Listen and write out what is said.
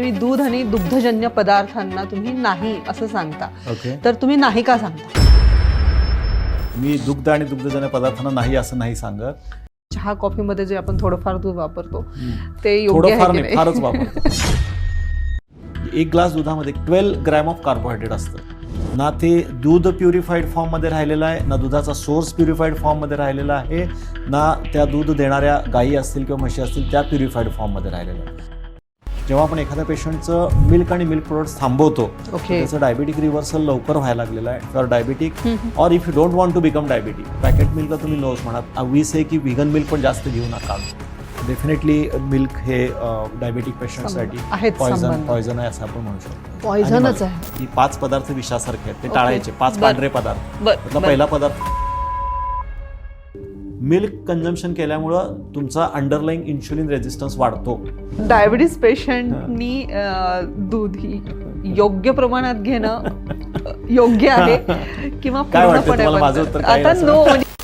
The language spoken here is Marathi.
मी दूध आणि दुग्धजन्य पदार्थांना तुम्ही नाही असं सांगता. ओके तर तुम्ही नाही का सांगता? मी दुग्ध आणि दुग्धजन्य पदार्थांना नाही असं नाही सांगत. चहा कॉफीमध्ये जे आपण थोडंफार दूध वापरतो ते योग्य थोडंफार आहे की नाही नाही? फारच वापरतो. एक ग्लास दुधामध्ये ट्वेल्व ग्रॅम ऑफ कार्बोहायड्रेट असतं. ना ते दूध प्युरिफाईड फॉर्ममध्ये राहिलेलं आहे ना दुधाचा सोर्स प्युरिफाईड फॉर्ममध्ये राहिलेला आहे ना त्या दूध देणाऱ्या गायी असतील किंवा म्हशी असतील त्या प्युरिफाईड फॉर्ममध्ये राहिलेल्या आहेत. जेव्हा आपण एखाद्या पेशंटचं मिल्क आणि मिल्क प्रोडक्ट्स थांबवतो त्याचं डायबिटिक रिव्हर्सल लवकर व्हायला लागलेलं आहे तर diabetic. Or if you don't want to become diabetic packet मिल्कला तुम्ही नोस म्हणा वीस आहे की व्हिगन मिल्क पण जास्त घेऊ नका डेफिनेटली मिल्क हे डायबिटिक पेशंटसाठी पॉयझन. पॉयझन आहे असं आपण म्हणू शकतो पॉयझनच. आहे की पाच पदार्थ विषासारखे आहेत ते. टाळायचे पाच. पांढरे पदार्थ. पहिला पदार्थ मिल्क कन्झम्पशन केल्यामुळं तुमचा अंडरलाईन इन्शुलिन रेजिस्टन्स वाढतो डायबिटीस पेशंटनी दूध ही योग्य प्रमाणात घेणं योग्य आहे किंवा पूर्णपणे बंद? आता? नो